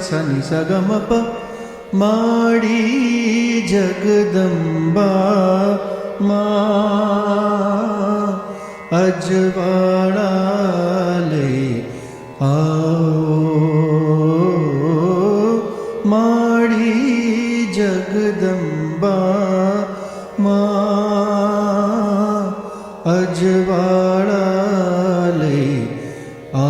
સની સ ગમ પ માડી જગદંબા મા અજવાળા मा जगदम्बा मा अजवाडाले ओ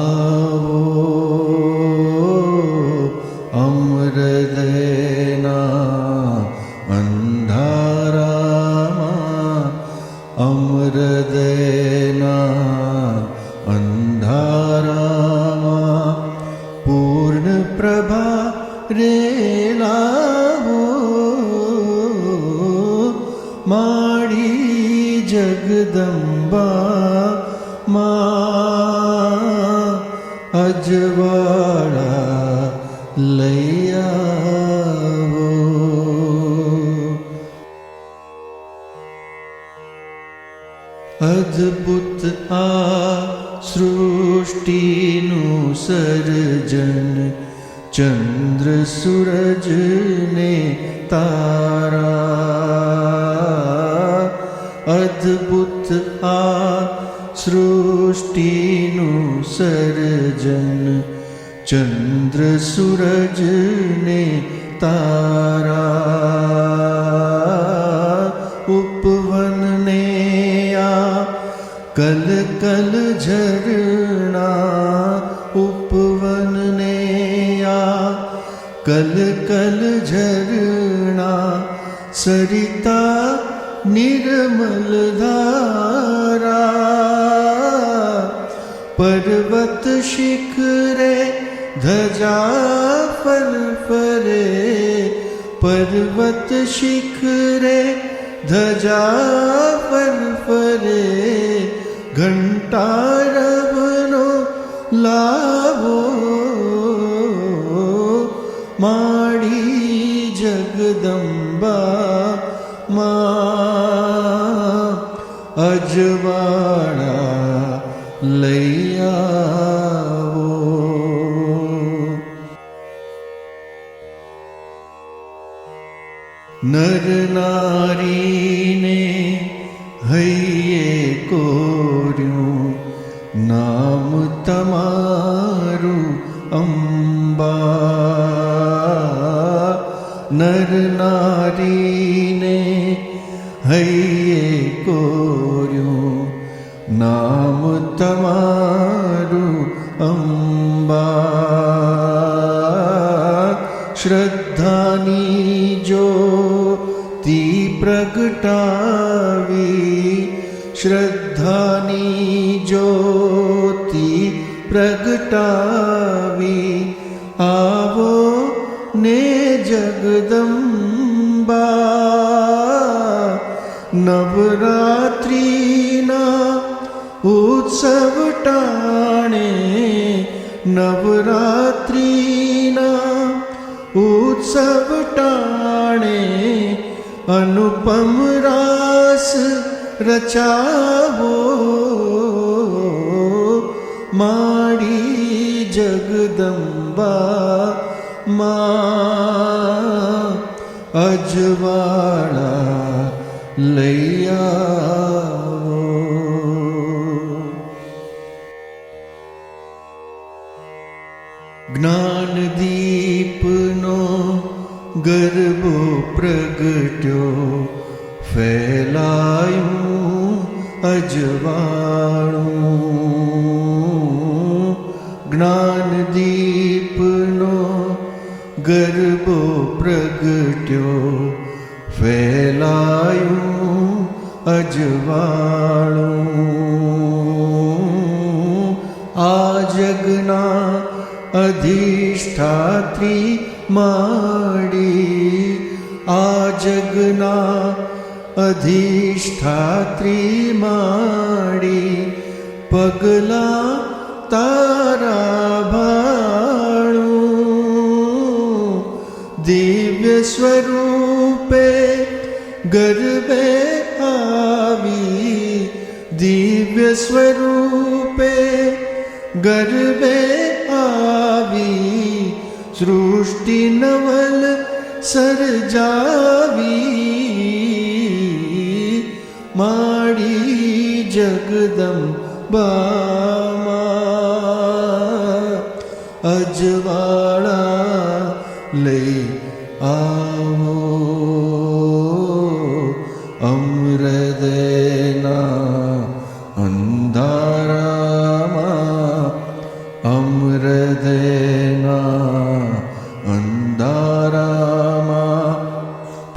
अमृदेना किरणप्रभा रेलावो माडी जगदम्बा मा अजवारा लया अद्भुत आ સૃષ્ટિનું સર્જન ચંદ્ર સૂરજ ને તારા. અદ્ભુત આ સૃષ્ટિનું સર્જન ચંદ્ર સૂરજ ને તારા. ઉપવનને આ કલ કલ ઝરણા ઉપવનને આ કલ કલ ઝરણા સરિતા નિર્મલ ધારા પર્વત શિખરે ધજા ફલ ફરે પર્વત શિખરે ધજા ઘંટારવનો લાવો માડી જગદંબા મા અજવાળા લૈયા નર નારીને હૈયે નામ તમારું અંબા નર નારીને હૈયે કોર્યું નામ તમારું અંબા પ્રગટાવી આવો ને જગદંબા નવરાત્રિના ઉત્સવ ટાણે નવરાત્રિના ઉત્સવ ટાણે અનુપમ રાસ રચાવો માડી જગદંબા મા અજવાળા જ્ઞાન જ્ઞાનદીપનો ગરબો પ્રગટ્યો ફેલાયું અજવાળું. જ્ઞાનદીપનો ગરબો પ્રગટ્યો ફેલાયું અજવાળું આ જગના અધિષ્ઠાત્રી માડી આ જગના અધિષ્ઠાત્રી માડી પગલા દિવ્ય સ્વરૂપે ગરબે આવી દિવ્ય સ્વરૂપે ગરબે આવી સૃષ્ટિ નવલ સરજાવી માડી જગદંબામાં અજવાળા લઈ आवो अमृदेना अन्धारामा अमृदेना अन्धारामा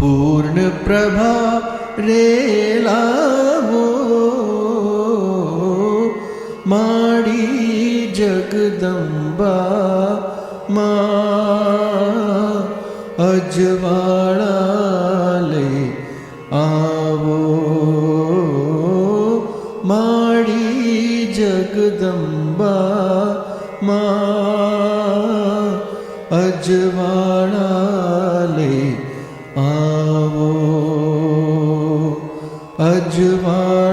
पूर्णप्रभा माणि जगदम्बा मा અજવાળા લે આવો. માડી જગદંબા માં અજવાળા લે આવો. અજવાળા